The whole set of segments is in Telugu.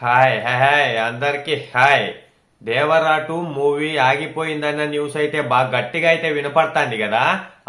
హాయ్ హాయ్ హాయ్ అందరికి హాయ్. దేవరాటు మూవీ ఆగిపోయిందన్న న్యూస్ అయితే బాగా గట్టిగా అయితే వినపడుతుంది కదా.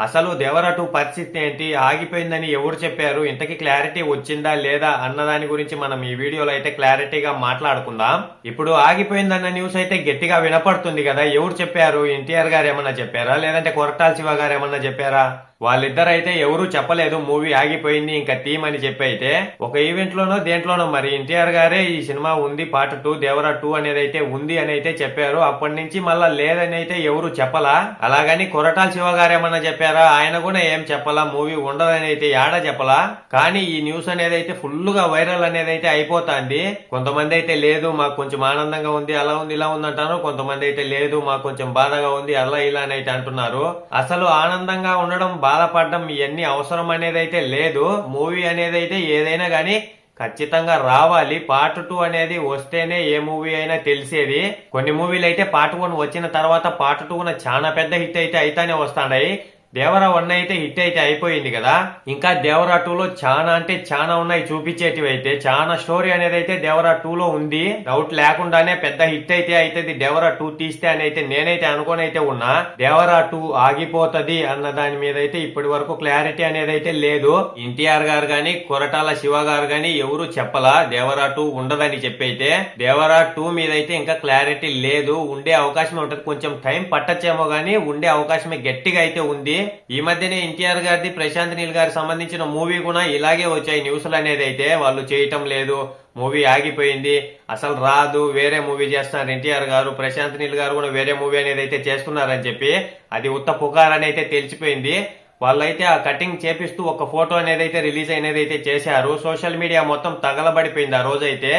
అసలు దేవరాటు పరిస్థితి ఏంటి? ఆగిపోయిందని ఎవరు చెప్పారు? ఇంతకీ క్లారిటీ వచ్చిందా లేదా అన్న దాని గురించి మనం ఈ వీడియోలో అయితే క్లారిటీగా మాట్లాడుకుందాం. ఇప్పుడు ఆగిపోయిందన్న న్యూస్ అయితే గట్టిగా వినపడుతుంది కదా. ఎవరు చెప్పారు? ఎన్టీఆర్ గారు ఏమన్నా చెప్పారా? లేదంటే కొరటాల శివ గారు ఏమన్నా చెప్పారా? వాళ్ళిద్దరు అయితే ఎవరు చెప్పలేదు మూవీ ఆగిపోయింది ఇంకా థీమ్ అని చెప్పి అయితే ఒక ఈవెంట్ లోనో దేంట్లోనో మరి ఎన్టీఆర్ గారే ఈ సినిమా ఉంది పార్ట్ టూ దేవరా టూ అనేది అయితే ఉంది అని అయితే చెప్పారు. అప్పటి నుంచి మళ్ళా లేదని అయితే ఎవరు చెప్పలా. అలాగని కొరటాల శివ గారేమన్నా చెప్పారా? ఆయన కూడా ఏం చెప్పలా? మూవీ ఉండదని అయితే యాడ చెప్పలా? కానీ ఈ న్యూస్ అనేది అయితే ఫుల్గా వైరల్ అనేది అయితే అయిపోతుంది. కొంతమంది అయితే లేదు మాకు కొంచెం ఆనందంగా ఉంది అలా ఉంది ఇలా ఉంది అంటారు. కొంతమంది అయితే లేదు మాకు కొంచెం బాధగా ఉంది అలా ఇలా అని అయితే అంటున్నారు. అసలు ఆనందంగా ఉండడం బాధపడడం ఇవన్నీ అవసరం అనేది అయితే లేదు. మూవీ అనేది అయితే ఏదైనా కానీ ఖచ్చితంగా రావాలి. పార్ట్ టూ అనేది వస్తేనే ఏ మూవీ అయినా తెలిసేది. కొన్ని మూవీలు అయితే పార్ట్ వన్ వచ్చిన తర్వాత పార్ట్ టూ చాలా పెద్ద హిట్ అయితే అయితేనే వస్తాయి దేవరా వన్ అయితే హిట్ అయితే అయిపోయింది కదా. ఇంకా దేవరా టూ లో చాలా అంటే చాలా ఉన్నాయి చూపించేటివి అయితే. చాలా స్టోరీ అనేది అయితే దేవరా టూ లో ఉంది. డౌట్ లేకుండానే పెద్ద హిట్ అయితే అవుతుంది దేవరా టూ తీస్తే అని అయితే నేనైతే అనుకోని అయితే ఉన్నా. దేవరా టూ ఆగిపోతుంది అన్న దాని మీద అయితే ఇప్పటి వరకు క్లారిటీ అనేది అయితే లేదు. ఎన్టీఆర్ గారు గాని కొరటాల శివ గారు గాని ఎవరు చెప్పలా దేవరా టూ ఉండదని చెప్పైతే. దేవరా టూ మీద అయితే ఇంకా క్లారిటీ లేదు. ఉండే అవకాశం ఉంటది. కొంచెం టైం పట్టచ్చేమో గానీ ఉండే అవకాశమే గట్టిగా అయితే ఉంది. ఈ మధ్యనే ఎన్టీఆర్ గారిది ప్రశాంత్ నీల్ గారికి సంబంధించిన మూవీ కూడా ఇలాగే వచ్చాయి. న్యూస్లు అనేది అయితే వాళ్ళు చేయటం లేదు. మూవీ ఆగిపోయింది. అసలు రాదు. వేరే మూవీ చేస్తున్నారు ఎన్టీఆర్ గారు. ప్రశాంత్ నీల్ గారు కూడా వేరే మూవీ అనేది అయితే చేస్తున్నారని చెప్పి అది ఉత్త పుకార్ అని అయితే తెలిసిపోయింది. వాళ్ళైతే ఆ కటింగ్ చేపిస్తూ ఒక ఫోటో అనేది అయితే రిలీజ్ అయినది అయితే చేశారు. సోషల్ మీడియా మొత్తం తగలబడిపోయింది ఆ రోజైతే.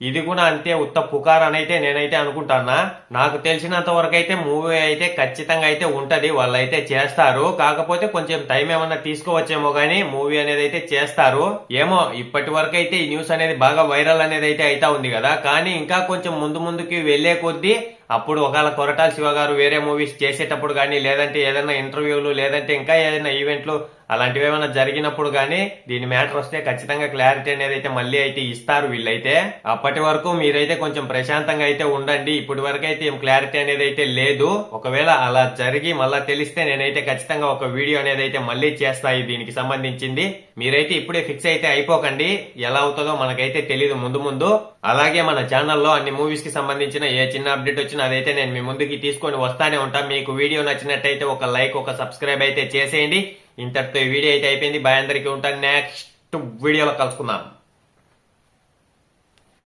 ఇది కూడా అంతే ఉత్త పుకార్ అని అయితే నేనైతే అనుకుంటానా నాకు తెలిసినంత వరకు అయితే మూవీ అయితే ఖచ్చితంగా అయితే ఉంటది. వాళ్ళైతే చేస్తారు. కాకపోతే కొంచెం టైం ఏమన్నా తీసుకోవచ్చేమో గానీ మూవీ అనేది అయితే చేస్తారు. ఏమో ఇప్పటి వరకు అయితే ఈ న్యూస్ అనేది బాగా వైరల్ అనేది అయితే అయితా ఉంది కదా. కానీ ఇంకా కొంచెం ముందు ముందుకి వెళ్ళే కొద్దీ అప్పుడు ఒకవేళ కొరటాల శివ గారు వేరే మూవీస్ చేసేటప్పుడు కానీ లేదంటే ఏదైనా ఇంటర్వ్యూలు లేదంటే ఇంకా ఏదైనా ఈవెంట్లు అలాంటివి ఏమైనా జరిగినప్పుడు కానీ దీని మ్యాటర్ వస్తే ఖచ్చితంగా క్లారిటీ అనేది అయితే మళ్ళీ అయితే ఇస్తారు వీళ్ళైతే. అప్పటి వరకు మీరైతే కొంచెం ప్రశాంతంగా అయితే ఉండండి. ఇప్పటి వరకు అయితే ఏం క్లారిటీ అనేది అయితే లేదు. ఒకవేళ అలా జరిగి మళ్ళా తెలిస్తే నేనైతే ఖచ్చితంగా ఒక వీడియో అనేది అయితే మళ్ళీ చేస్తాయి దీనికి సంబంధించింది. మీరైతే ఇప్పుడే ఫిక్స్ అయితే అయిపోకండి. ఎలా అవుతుందో మనకైతే తెలియదు ముందు ముందు. అలాగే మన ఛానల్లో అన్ని మూవీస్కి సంబంధించిన ఏ చిన్న అప్డేట్ వచ్చినా అదైతే నేను మీ ముందుకి తీసుకొని వస్తానే ఉంటాను మీకు వీడియో నచ్చినట్టయితే ఒక లైక్ ఒక సబ్స్క్రైబ్ అయితే చేసేయండి. ఇంతటితో ఈ వీడియో అయితే అయిపోయింది. బాయ్ అందరికీ ఉంటాను. నెక్స్ట్ వీడియోలో కలుసుకుందాం.